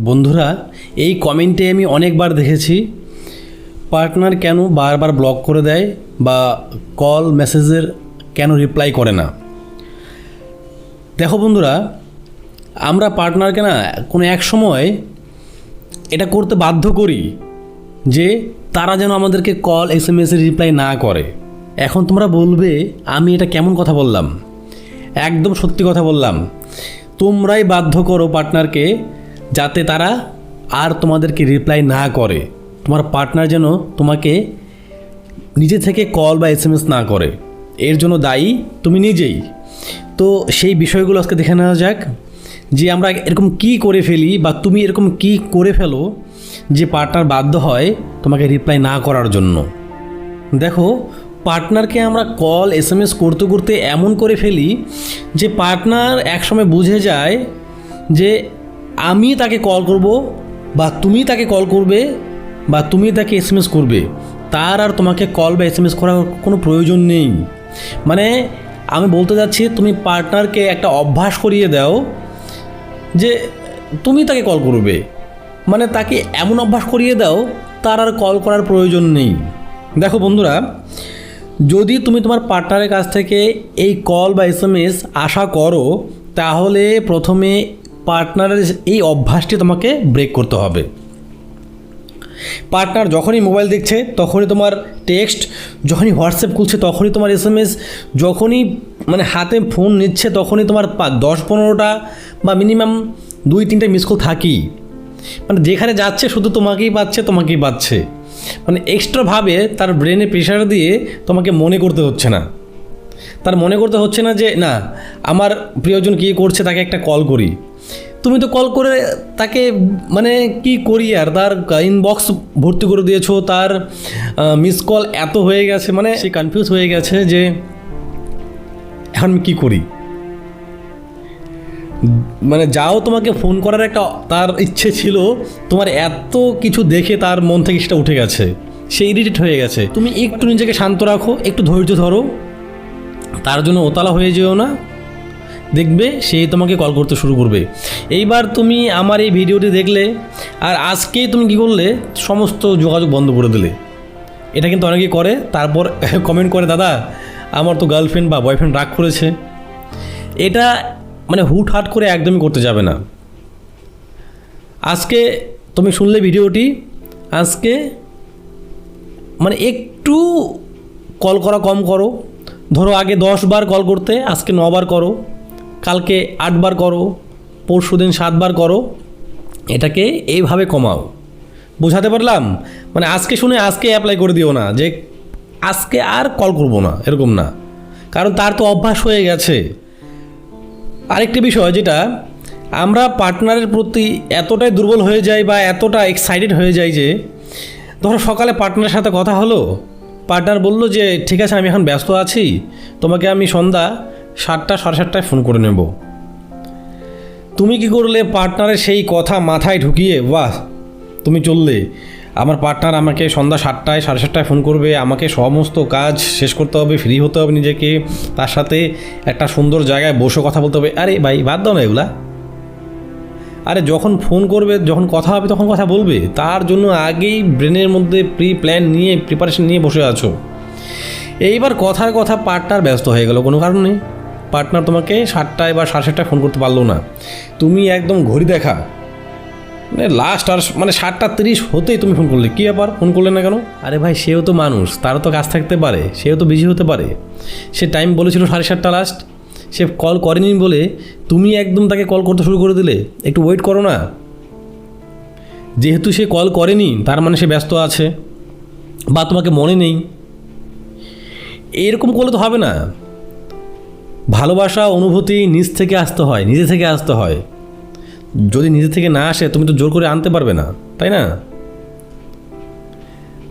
বন্ধুরা, এই কমেন্টে আমি অনেকবার দেখেছি, পার্টনার কেন বারবার ব্লক করে দেয় বা কল, মেসেজের কেন রিপ্লাই করে না? দেখো বন্ধুরা, আমরা পার্টনারকে না কোনো এক সময় এটা করতে বাধ্য করি যে তারা যেন আমাদেরকে কল, এস এম এসের রিপ্লাই না করে। এখন তোমরা বলবে, আমি এটা কেমন কথা বললাম? একদম সত্যি কথা বললাম। তোমরাই বাধ্য করো পার্টনারকে যাতে তারা আর তোমাদেরকে রিপ্লাই না করে। তোমার পার্টনার যেন তোমাকে নিজে থেকে কল বা এস না করে। এর জন্য দায়ী তুমি নিজেই। তো সেই বিষয়গুলো আজকে দেখে নেওয়া যাক যে আমরা এরকম কি করে ফেলি বা তুমি এরকম কি করে ফেলো যে পার্টনার বাধ্য হয় তোমাকে রিপ্লাই না করার জন্য। দেখো পার্টনারকে আমরা কল এস এম এস করতে করতে এমন করে ফেলি যে পার্টনার একসময় বুঝে যায় যে আমি তাকে কল করব বা তুমি তাকে কল করবে বা তুমি তাকে এস করবে, তার আর তোমাকে কল বা এস এম এস করার কোনো প্রয়োজন নেই। মানে আমি বলতে যাচ্ছি, তুমি পার্টনারকে একটা অভ্যাস করিয়ে দাও যে তুমি তাকে কল করবে। মানে তাকে এমন অভ্যাস করিয়ে দাও, তার আর কল করার প্রয়োজন নেই। দেখো বন্ধুরা, যদি তুমি তোমার পার্টনারের কাছ থেকে এই কল বা এস এম এস আশা করো, তাহলে প্রথমে পার্টনারের এই অভ্যাসটি তোমাকে ব্রেক করতে হবে। পার্টনার যখনই মোবাইল দেখছে, তখনই তোমার টেক্সট যখনই হোয়াটসঅ্যাপ খুলছে, তখনই তোমার এস এম এস যখনই মানে হাতে ফোন নিচ্ছে, তখনই তোমার দশ পনেরোটা বা মিনিমাম দুই, তিনটে মিস কল থাকি মানে যেখানে যাচ্ছে, শুধু তোমাকেই পাচ্ছে তোমাকেই পাচ্ছে। মানে এক্সট্রাভাবে তার ব্রেনে প্রেশার দিয়ে তোমাকে মনে করতে হচ্ছে না। তার মনে করতে হচ্ছে না যে, না, আমার প্রিয়জন কী করছে, তাকে একটা কল করি। তুমি তো কল করে তাকে মানে কি করি আর? তার ইনবক্স ভর্তি করে দিয়েছ, তার মিস কল এত হয়ে গেছে মানে সে কনফিউজ হয়ে গেছে যে এখন আমি কী করি? মানে যাও তোমাকে ফোন করার একটা তার ইচ্ছে ছিল, তোমার এত কিছু দেখে তার মন থেকে সেটা উঠে গেছে, সে ইরিটেট হয়ে গেছে। তুমি একটু নিজেকে শান্ত রাখো, একটু ধৈর্য ধরো, তার জন্য ওতালা হয়ে যেও না। দেখবে সেই তোমাকে কল করতে শুরু করবে। এইবার তুমি আমার এই ভিডিওটি দেখলে, আর আজকেই তুমি কি করলে, সমস্ত যোগাযোগ বন্ধ করে দিলে। এটা কিন্তু অনেকেই করে, তারপর কমেন্ট করে, দাদা, আমার তো গার্লফ্রেন্ড বা বয়ফ্রেন্ড রাগ করেছে। এটা মানে হুট হাট করে একদমই করতে যাবে না। আজকে তুমি শুনলে ভিডিওটি, আজকে মানে একটু কল করা কম করো। ধরো আগে দশ বার কল করতে, আজকে নবার করো। কালকে আটবার করো, পরশু দিন সাতবার করো, এটাকে এইভাবে কমাও। বোঝাতে পারলাম? মানে আজকে শুনে আজকে অ্যাপ্লাই করে দিও না, যে আজকে আর কল করব না, এরকম না। কারণ তার তো অভ্যাস হয়ে গেছে। আরেকটি বিষয় যেটা, আমরা পার্টনারের প্রতি এতটাই দুর্বল হয়ে যাই বা এতটা এক্সাইটেড হয়ে যাই যে, ধরো সকালে পার্টনারের সাথে কথা হলো পার্টনার বলল যে, ঠিক আছে, আমি এখন ব্যস্ত আছি, তোমাকে আমি সন্ধ্যা সাতটা, সাড়ে সাতটায় ফোন করে নেব। তুমি কি করলে পার্টনারের সেই কথা মাথায় ঢুকিয়ে? বাহ, তুমি চললে। আমার পার্টনার আমাকে সন্ধ্যা সাতটায়, সাড়ে সাতটায় ফোন করবে। আমাকে সমস্ত কাজ শেষ করতে হবে, ফ্রি হতে হবে নিজেকে। তার সাথে একটা সুন্দর জায়গায় বসে কথা বলতে হবে। আরে ভাই, বাদ দাও না এগুলা। আরে যখন ফোন করবে, যখন কথা হবে, তখন কথা বলবে। তার জন্য আগেই ব্রেনের মধ্যে প্রি প্ল্যান নিয়ে, প্রিপারেশন নিয়ে বসে আছো। এইবার কথার কথা পার্টনার ব্যস্ত হয়ে গেল, কোনো কারণ নেই। পার্টনার তোমাকে সাতটায় বা সাড়ে সাতটায় ফোন করতে পারল না। তুমি একদম ঘড়ি দেখা। মানে লাস্ট আর মানে সাতটা তিরিশ হতেই তুমি ফোন করলে। কী ব্যাপার? ফোন করলে না কেন? আরে ভাই, সেও তো মানুষ, তারও তো কাজ থাকতে পারে, সেও তো বিজি হতে পারে। সে টাইম বলেছিল সাড়ে সাতটা লাস্ট সে কল করেনি বলে তুমি একদম তাকে কল করতে শুরু করে দিলে। একটু ওয়েট করো না। যেহেতু সে কল করেনি, তার মানে সে ব্যস্ত আছে, বা তোমাকে মনে নেই। এরকম করলে তো হবে না। ভালোবাসা, অনুভূতি নিজ থেকে আসতে হয়, নিজে থেকে আসতে হয়। যদি নিজে থেকে না আসে, তুমি তো জোর করে আনতে পারবে না, তাই না?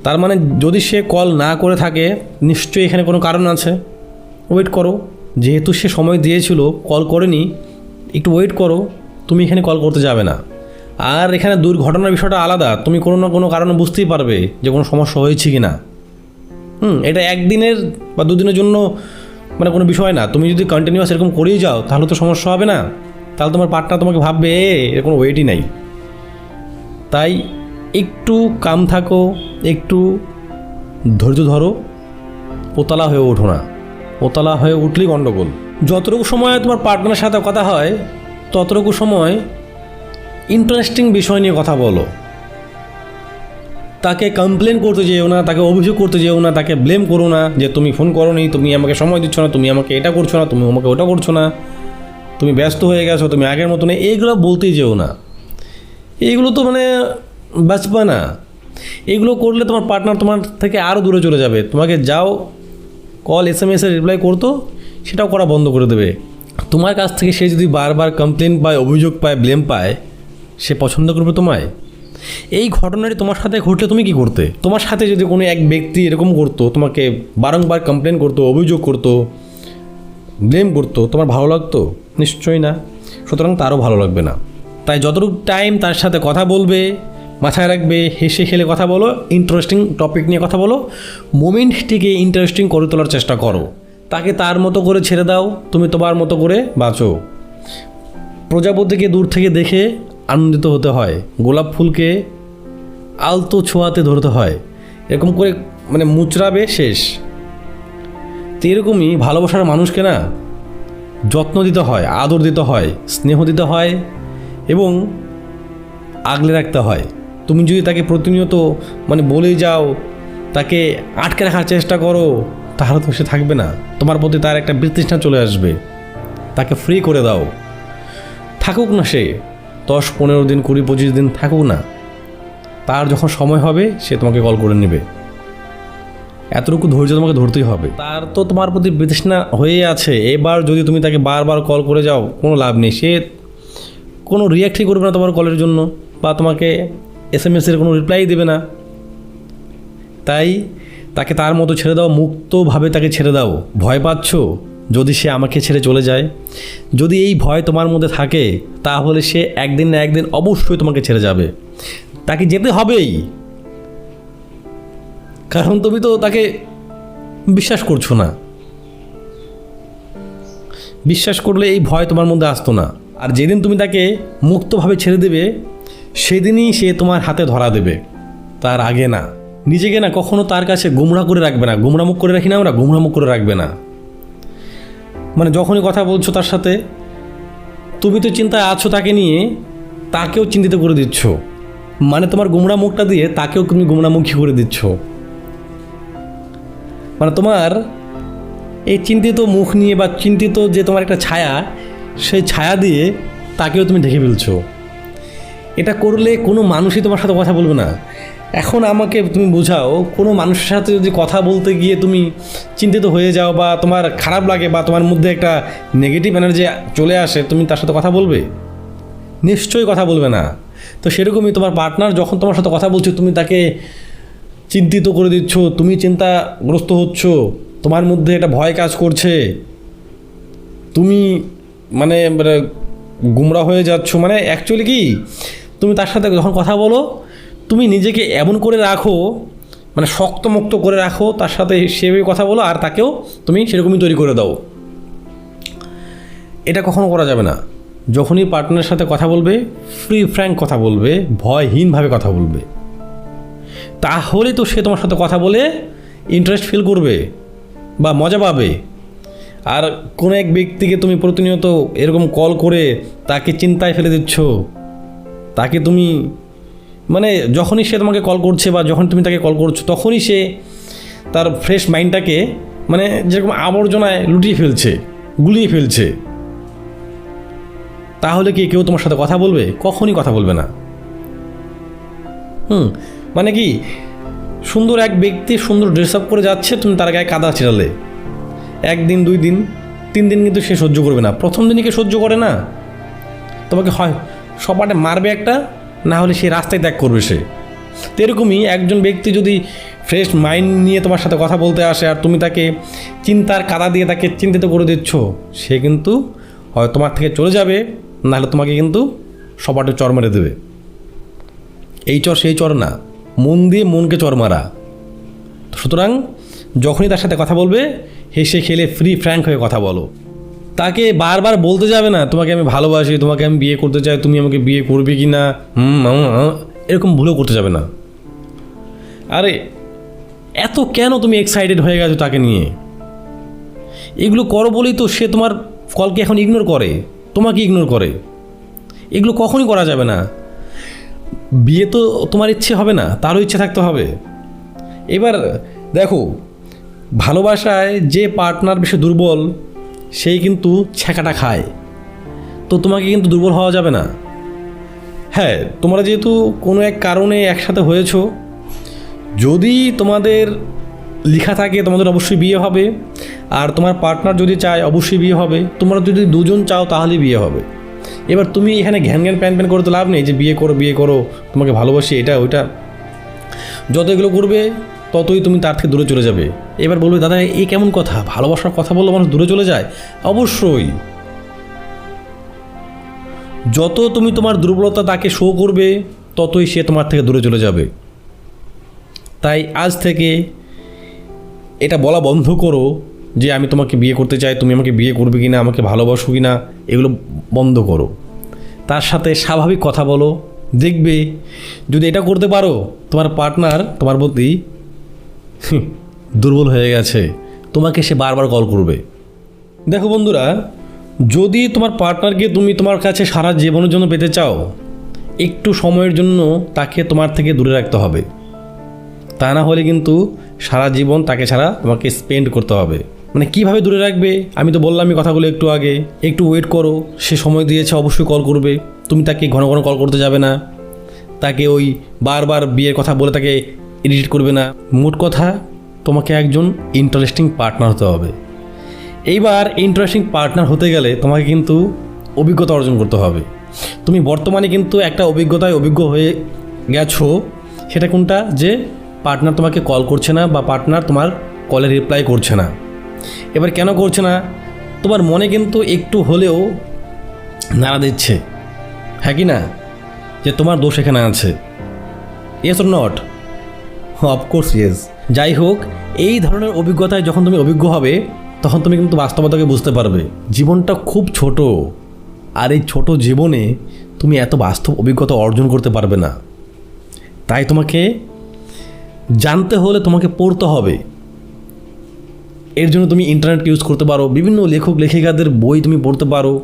তার মানে যদি সে কল না করে থাকে, নিশ্চয়ই এখানে কোনো কারণ আছে। ওয়েট করো। যেহেতু সে সময় দিয়েছিল কল করেনি, একটু ওয়েট করো। তুমি এখানে কল করতে যাবে না। আর এখানে দুর্ঘটনার বিষয়টা আলাদা। তুমি কোনো না কোনো কারণে বুঝতেই পারবে যে কোনো সমস্যা হয়েছে কি না হুম, এটা একদিনের বা দুদিনের জন্য মানে কোনো বিষয় না। তুমি যদি কন্টিনিউয়াস এরকম করেই যাও তাহলে তো সমস্যা হবে না। তাহলে তোমার পার্টনার তোমাকে ভাববে "এ, এর কোনো ওয়েটই নাই। তাই একটু কাম থাকো একটু ধৈর্য ধরো ওতলা হয়ে ওঠো না। ওতলা হয়ে উঠলেই গণ্ডগোল যতটুকু সময় তোমার পার্টনারের সাথে কথা হয় ততটুকু সময় ইন্টারেস্টিং বিষয় নিয়ে কথা বলো। তাকে কমপ্লেন করতে যেও না, তাকে অভিযোগ করতে যেও না, তাকে ব্লেম করো না যে তুমি ফোন করো নি তুমি আমাকে সময় দিচ্ছ না, তুমি আমাকে এটা করছ না, তুমি আমাকে ওটা করছ না। তুমি ব্যস্ত হয়ে গেছো, তুমি আগের মতো নেই এইগুলো বলতেই যেও না। এইগুলো তো মানে বাঁচবে না। এগুলো করলে তোমার পার্টনার তোমার থেকে আরও দূরে চলে যাবে। তোমাকে যাও কল এস এম এসে রিপ্লাই করতো, সেটাও করা বন্ধ করে দেবে। তোমার কাছ থেকে সে যদি বারবার কমপ্লেন পায়, অভিযোগ পায় ব্লেম পায়, সে পছন্দ করবে তোমায়? এই ঘটনাটি তোমার সাথে ঘটলে তুমি কি করতে? তোমার সাথে যদি কোনো এক ব্যক্তি এরকম করতো, তোমাকে বারংবার কমপ্লেন করতো, অভিযোগ করতো ব্লেম করতো, তোমার ভালো লাগতো? নিশ্চয়ই না। সুতরাং তারও ভালো লাগবে না। তাই যতটুকু টাইম তার সাথে কথা বলবে, মাথায় রাখবে, হেসে খেলে কথা বলো ইন্টারেস্টিং টপিক নিয়ে কথা বলো মোমেন্টটিকে ইন্টারেস্টিং করে তোলার চেষ্টা করো। তাকে তার মতো করে ছেড়ে দাও, তুমি তোমার মতো করে বাঁচো। প্রজাপতিকে দূর থেকে দেখে আনন্দিত হতে হয়। গোলাপ ফুলকে আলতো ছোঁয়াতে ধরতে হয়। এরকম করে মানে মুচড়াবে শেষ। তো এরকমই ভালোবাসার মানুষকে না যত্ন দিতে হয়, আদর দিতে হয়, স্নেহ দিতে হয় এবং আগলে রাখতে হয়। তুমি যদি তাকে প্রতিনিয়ত মানে বলেই যাও, তাকে আটকে রাখার চেষ্টা করো, তাহলে তো সে থাকবে না। তোমার প্রতি তার একটা বিতৃষ্ণা চলে আসবে। তাকে ফ্রি করে দাও। থাকুক না সে। দশ, পনেরো দিন, কুড়ি, পঁচিশ দিন থাকুক না, তার যখন সময় হবে, সে তোমাকে কল করে নেবে। এতটুকু ধৈর্য তোমাকে ধরতেই হবে। তার তো তোমার প্রতি বিতৃষ্ণা হয়ে আছে। এবার যদি তুমি তাকে বারবার কল করে যাও, কোনো লাভ নেই। সে কোনো রিয়াক্টই করবে না তোমার কলের জন্য, বা তোমাকে এস এম এসের কোনো রিপ্লাই দেবে না। তাই তাকে তার মতো ছেড়ে দাও, মুক্তভাবে তাকে ছেড়ে দাও। ভয় পাচ্ছ? যদি সে আমাকে ছেড়ে চলে যায়, যদি এই ভয় তোমার মধ্যে থাকে, তাহলে সে একদিন না একদিন অবশ্যই তোমাকে ছেড়ে যাবে। তাকে যেতে হবেই। কারণ তুমি তো তাকে বিশ্বাস করছ না। বিশ্বাস করলে এই ভয় তোমার মধ্যে আসতো না। আর যেদিন তুমি তাকে মুক্তভাবে ছেড়ে দেবে, সেদিনই সে তোমার হাতে ধরা দেবে। তার আগে না। নিজেকে না কখনো তার কাছে গুমরা করে রাখবে না। গুমরা মুখ করে রাখি না আমরা? গুমরা মুখ করে রাখবে না। মানে যখনই কথা বলছো তার সাথে, তুমি তো চিন্তায় আছো তাকে নিয়ে, তাকেও চিন্তিত করে দিচ্ছ। মানে তোমার গুমরা মুখটা দিয়ে তাকেও তুমি গুমরামুখী করে দিচ্ছ। মানে তোমার এই চিন্তিত মুখ নিয়ে বা চিন্তিত যে তোমার একটা ছায়া, সেই ছায়া দিয়ে তাকেও তুমি ঢেকে ফেলছো। এটা করলে কোনো মানুষই তোমার সাথে কথা বলবে না। এখন আমাকে তুমি বোঝাও, কোনো মানুষের সাথে যদি কথা বলতে গিয়ে তুমি চিন্তিত হয়ে যাও বা তোমার খারাপ লাগে বা তোমার মধ্যে একটা নেগেটিভ এনার্জি চলে আসে, তুমি তার সাথে কথা বলবে? নিশ্চয়ই কথা বলবে না। তো সেরকমই তোমার পার্টনার যখন তোমার সাথে কথা বলছে, তুমি তাকে চিন্তিত করে দিচ্ছ, তুমি চিন্তাগ্রস্ত হচ্ছ, তোমার মধ্যে একটা ভয় কাজ করছে, তুমি মানে মানে গুমরা হয়ে যাচ্ছ মানে অ্যাকচুয়ালি কি? তুমি তার সাথে যখন কথা বলো তুমি নিজেকে এমন করে রাখো মানে শক্তমুক্ত করে রাখো, তার সাথে সেভাবে কথা বলো, আর তাকেও তুমি সেরকমই তৈরি করে দাও। এটা কখনো করা যাবে না। যখনই পার্টনারের সাথে কথা বলবে ফ্রি ফ্র্যাঙ্ক কথা বলবে, ভয়হীনভাবে কথা বলবে। তাহলে তো সে তোমার সাথে কথা বলে ইন্টারেস্ট ফিল করবে বা মজা পাবে। আর কোনো এক ব্যক্তিকে তুমি প্রতিনিয়ত এরকম কল করে তাকে চিন্তায় ফেলে দিচ্ছ, তাকে তুমি মানে যখনই সে তোমাকে কল করছে বা যখন তুমি তাকে কল করছ, তখনই সে তার ফ্রেশ মাইন্ডটাকে মানে যেরকম আবর্জনায় লুটিয়ে ফেলছে, গুলিয়ে ফেলছে। তাহলে কি কেউ তোমার সাথে কথা বলবে? কখনই কথা বলবে না। হুম মানে কি? সুন্দর এক ব্যক্তি সুন্দর ড্রেস আপ করে যাচ্ছে, তুমি তার গায়ে কাদা ছিড়ালে। একদিন, দুই দিন, তিন দিন কিন্তু সে সহ্য করবে না। প্রথম দিনই কে সহ্য করে না? তোমাকে হয় সপাটে মারবে একটা না হলে সে রাস্তায় ত্যাগ করবে সে। এরকমই একজন ব্যক্তি যদি ফ্রেশ মাইন্ড নিয়ে তোমার সাথে কথা বলতে আসে আর তুমি তাকে চিন্তার কাদা দিয়ে তাকে চিন্তিত করে দিচ্ছ, সে কিন্তু হয় তোমার থেকে চলে যাবে, নাহলে তোমাকে কিন্তু সপাটে চর মেরে দেবে। এই চর সেই চর না, মন দিয়ে মনকে চর মারা। সুতরাং যখনই তার সাথে কথা বলবে, হেসে খেলে ফ্রি ফ্র্যাঙ্ক হয়ে কথা বলো। তাকে বারবার বলতে যাবে না, তোমাকে আমি ভালোবাসি, তোমাকে আমি বিয়ে করতে চাই, তুমি আমাকে বিয়ে করবে কি না হুম। এরকম ভুলও করতে যাবে না। আরে, এত কেন তুমি এক্সাইটেড হয়ে গেছো তাকে নিয়ে? এগুলো করো বলেই তো সে তোমার কলকে এখন ইগনোর করে। তোমাকে ইগনোর করে। এগুলো কখনই করা যাবে না। বিয়ে তো তোমার ইচ্ছে হবে না, তারও ইচ্ছে থাকতে হবে। এবার দেখো, ভালোবাসায় যে পার্টনার বেশি দুর্বল সেই কিন্তু ছ্যাঁকাটা খায়। তো তোমাকে কিন্তু দুর্বল হওয়া যাবে না। হ্যাঁ তোমরা যেহেতু কোনো এক কারণে একসাথে হয়েছো, যদি তোমাদের লেখা থাকে, তোমাদের অবশ্যই বিয়ে হবে। আর তোমার পার্টনার যদি চায়, অবশ্যই বিয়ে হবে। তোমরা যদি দুজন চাও, তাহলেই বিয়ে হবে। এবার তুমি এখানে ঘ্যান ঘ্যান, প্যান প্যান করে তো লাভ নেই যে বিয়ে করো বিয়ে করো, তোমাকে ভালোবাসি, এটা, ওইটা। যত এগুলো করবে ততই তুমি তার থেকে দূরে চলে যাবে। এবার বলবে, দাদা এই কেমন কথা? ভালোবাসার কথা বললে মানুষ দূরে চলে যায়? অবশ্যই। যত তুমি তোমার দুর্বলতা তাকে শো করবে, ততই সে তোমার থেকে দূরে চলে যাবে। তাই আজ থেকে এটা বলা বন্ধ করো যে আমি তোমাকে বিয়ে করতে চাই, তুমি আমাকে বিয়ে করবে কি না আমাকে ভালোবাসো কি না এগুলো বন্ধ করো। তার সাথে স্বাভাবিক কথা বলো। দেখবে, যদি এটা করতে পারো, তোমার পার্টনার তোমার প্রতি দুর্বল হয়ে গেছে। তোমাকে সে বারবার কল করবে। দেখো বন্ধুরা, যদি তোমার পার্টনারকে তুমি তোমার কাছে সারা জীবনের জন্য পেতে চাও, একটু সময়ের জন্য তাকে তোমার থেকে দূরে রাখতে হবে। তা না হলে কিন্তু সারা জীবন তাকে ছাড়া তোমাকে স্পেন্ড করতে হবে। মানে কীভাবে দূরে রাখবে? আমি তো বললামই কথাগুলো একটু আগে। একটু ওয়েট করো, সে সময় দিয়েছে, অবশ্যই কল করবে। তুমি তাকে ঘন ঘন কল করতে যাবে না। তাকে ওই বারবার বিয়ের কথা বলে তাকে ইরিটেট করবে না। মোট কথা, তোমাকে একজন ইন্টারেস্টিং পার্টনার হতে হবে। এইবার ইন্টারেস্টিং পার্টনার হতে গেলে তোমাকে কিন্তু অভিজ্ঞতা অর্জন করতে হবে। তুমি বর্তমানে কিন্তু একটা অভিজ্ঞতায় অভিজ্ঞ হয়ে গেছো। সেটা কোনটা? যে পার্টনার তোমাকে কল করছে না বা পার্টনার তোমার কলে রিপ্লাই করছে না। এবার কেন করছে না? তোমার মনে কিন্তু একটু হলেও নাড়া দিচ্ছে। হ্যাঁ কি না? যে তোমার দোষ এখানে আছে। Yes or not of course yes যাই হোক এই ধরনের অভিজ্ঞতায় যখন তুমি অভিজ্ঞ হবে, তখন তুমি কিন্তু বাস্তবতাকে বুঝতে পারবে। জীবনটা খুব ছোট, আর এই ছোট জীবনে তুমি এত বাস্তব অভিজ্ঞতা অর্জন করতে পারবে না। তাই তোমাকে জানতে হলে তোমাকে পড়তে হবে। এর জন্য তুমি ইন্টারনেট ইউজ করতে পারো, বিভিন্ন লেখক, লেখিকাদের বই তুমি পড়তে পারো।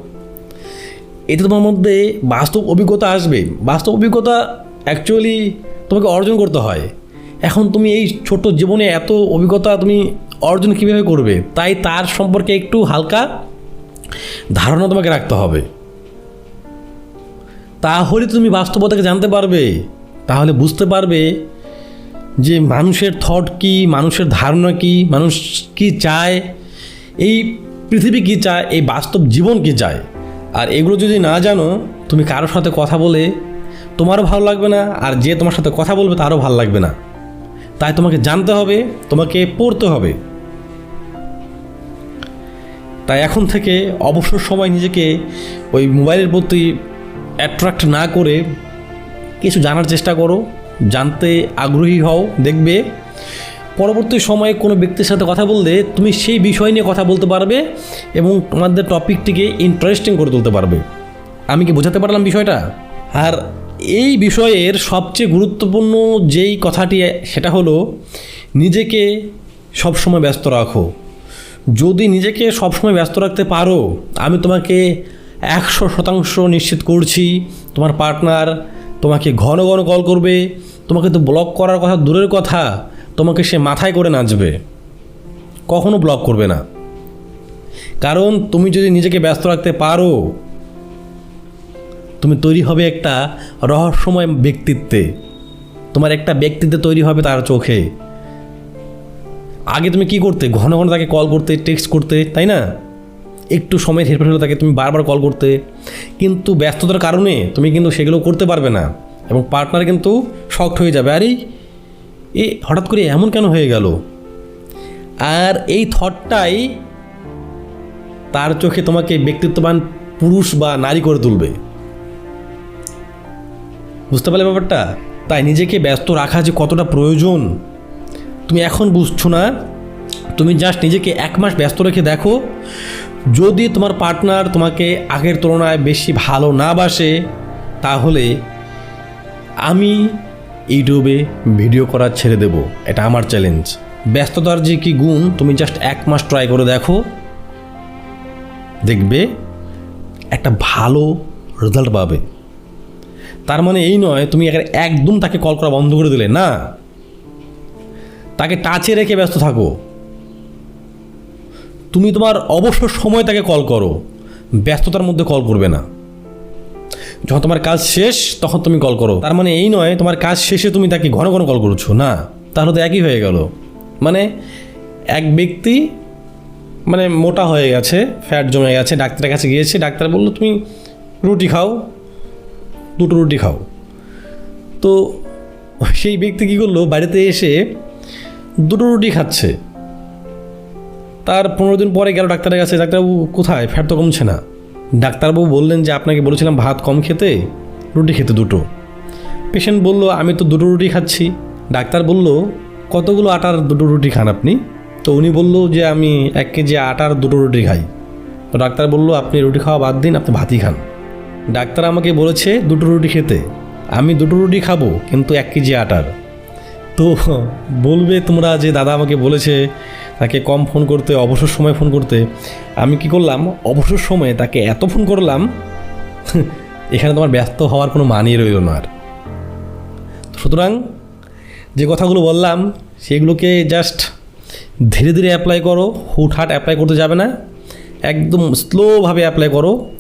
এতে তোমার মধ্যে বাস্তব অভিজ্ঞতা আসবে। বাস্তব অভিজ্ঞতা অ্যাকচুয়ালি তোমাকে অর্জন করতে হয়। এখন তুমি এই ছোট জীবনে এত অভিজ্ঞতা তুমি অর্জন কীভাবে করবে? তাই তার সম্পর্কে একটু হালকা ধারণা তোমাকে রাখতে হবে। তাহলে তুমি বাস্তবতাকে জানতে পারবে। তাহলে বুঝতে পারবে যে মানুষের থট কি, মানুষের ধারণা কি, মানুষ কি চায়, এই পৃথিবী কি চায়, এই বাস্তব জীবন কি চায়। আর এগুলো যদি না জানো, তুমি কারোর সাথে কথা বলে তোমারও ভালো লাগবে না, আর যে তোমার সাথে কথা বলবে তারও ভালো লাগবে না। তাই তোমাকে জানতে হবে, তোমাকে পড়তে হবে। তাই এখন থেকে অবসর সময় নিজেকে ওই মোবাইলের প্রতি অ্যাট্রাক্ট না করে কিছু জানার চেষ্টা করো, জানতে আগ্রহী হও, দেখবে পরবর্তী সময়ে কোনো ব্যক্তির সাথে কথা বললে তুমি সেই বিষয় নিয়ে কথা বলতে পারবে এবং তোমাদের টপিকটিকে ইন্টারেস্টিং করে তুলতে পারবে। আমি কি বোঝাতে পারলাম বিষয়টা? আর এই বিষয়ের সবচেয়ে গুরুত্বপূর্ণ যেই কথাটি, সেটা হলো নিজেকে সবসময় ব্যস্ত রাখো। যদি নিজেকে সবসময় ব্যস্ত রাখতে পারো, আমি তোমাকে একশো শতাংশ নিশ্চিত করছি, তোমার পার্টনার তোমাকে ঘন ঘন কল করবে, তোমাকে তো ব্লক করার কথা, দূরের কথা, তোমাকে সে মাথায় করে নাচবে। কখনো ব্লক করবে না। কারণ তুমি যদি নিজেকে ব্যস্ত রাখতে পারো তুমি তৈরি হবে একটা রহস্যময় ব্যক্তিত্বে। তোমার একটা ব্যক্তিত্ব তৈরি হবে তার চোখে। আগে তুমি কি করতে? ঘন ঘন তাকে কল করতে টেক্সট করতে, তাই না? একটু সময় হেরফের হলে তাকে তুমি বারবার কল করতে। কিন্তু ব্যস্ততার কারণে তুমি কিন্তু সেগুলো করতে পারবে না এবং পার্টনার কিন্তু শক্ট হয়ে যাবে। আরে, এ হঠাৎ করে এমন কেন হয়ে গেল? আর এই থটটাই তার চোখে তোমাকে ব্যক্তিত্ববান পুরুষ বা নারী করে তুলবে। বুঝতে পারলে ব্যাপারটা? তাই নিজেকে ব্যস্ত রাখা যে কতটা প্রয়োজন, তুমি এখন বুঝছ না? তুমি জাস্ট নিজেকে এক মাস ব্যস্ত রেখে দেখো। যদি তোমার পার্টনার তোমাকে আগের তুলনায় বেশি ভালো না বাসে, তাহলে আমি ইউটিউবে ভিডিও করা ছেড়ে দেব। এটা আমার চ্যালেঞ্জ ব্যস্ততার যে কি গুণ, তুমি জাস্ট এক মাস ট্রাই করে দেখো। দেখবে একটা ভালো রেজাল্ট পাবে। তার মানে এই নয়, তুমি একদম তাকে কল করা বন্ধ করে দিলে, না? তাকে টাচে রেখে ব্যস্ত থাকো। তুমি তোমার অবসর সময় তাকে কল করো, ব্যস্ততার মধ্যে কল করবে না। যখন তোমার কাজ শেষ, তখন তুমি কল করো। তার মানে এই নয়, তোমার কাজ শেষে তুমি তাকে ঘন ঘন কল করছ, না? তাহলে তো একই হয়ে গেল। মানে এক ব্যক্তি মানে মোটা হয়ে গেছে ফ্যাট জমে গেছে, ডাক্তারের কাছে গিয়েছে, ডাক্তার বলল, তুমি রুটি খাও। দুটো রুটি খাও। তো সেই ব্যক্তি কী করল? বাড়িতে এসে দুটো রুটি খাচ্ছে। তার পনেরো দিন পরে গেল ডাক্তারের কাছে। ডাক্তারবাবু কোথায়? ফ্যাট তো কমছে না। ডাক্তারবাবু বললেন যে, আপনাকে বলেছিলাম ভাত কম খেতে, রুটি খেতে দুটো। পেশেন্ট বলল, আমি তো দুটো রুটি খাচ্ছি। ডাক্তার বলল, কতগুলো আটার দুটো রুটি খান আপনি? তো উনি বলল যে, আমি এক কেজি আটার দুটো রুটি খাই। তো ডাক্তার বলল, আপনি রুটি খাওয়া বাদ দিন, আপনি ভাতই খান। ডাক্তার আমাকে বলেছে দুটো রুটি খেতে। আমি দুটো রুটি খাব, কিন্তু এক কেজি আটার। তো, বলবে তোমরা যে দাদা আমাকে বলেছে তাকে কম ফোন করতে, অবসর সময় ফোন করতে। আমি কি করলাম? অবসর সময়ে তাকে এত ফোন করলাম, এখানে তোমার ব্যস্ত হওয়ার কোনো মানই রইল না আর। সুতরাং যে কথাগুলো বললাম, সেগুলোকে জাস্ট ধীরে ধীরে অ্যাপ্লাই করো। হুটহাট অ্যাপ্লাই করতে যাবে না। একদম স্লোভাবে অ্যাপ্লাই করো।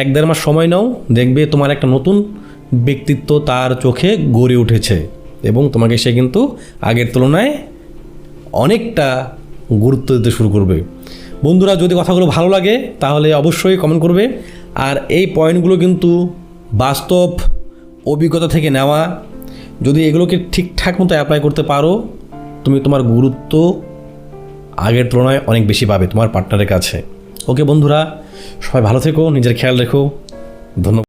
এক দেড় মাস সময় নাও, দেখবে তোমার একটা নতুন ব্যক্তিত্ব তার চোখে গড়ে উঠেছে এবং তোমাকে সে কিন্তু আগের তুলনায় অনেকটা গুরুত্ব দিতে শুরু করবে। বন্ধুরা, যদি কথাগুলো ভালো লাগে, তাহলে অবশ্যই কমেন্ট করবে। আর এই পয়েন্টগুলো কিন্তু বাস্তব অভিজ্ঞতা থেকে নেওয়া। যদি এগুলোকে ঠিকঠাক মতো অ্যাপ্লাই করতে পারো, তুমি তোমার গুরুত্ব আগের তুলনায় অনেক বেশি পাবে তোমার পার্টনারের কাছে। ওকে বন্ধুরা সবাই ভালো থেকো নিজের খেয়াল রেখো। ধন্যবাদ।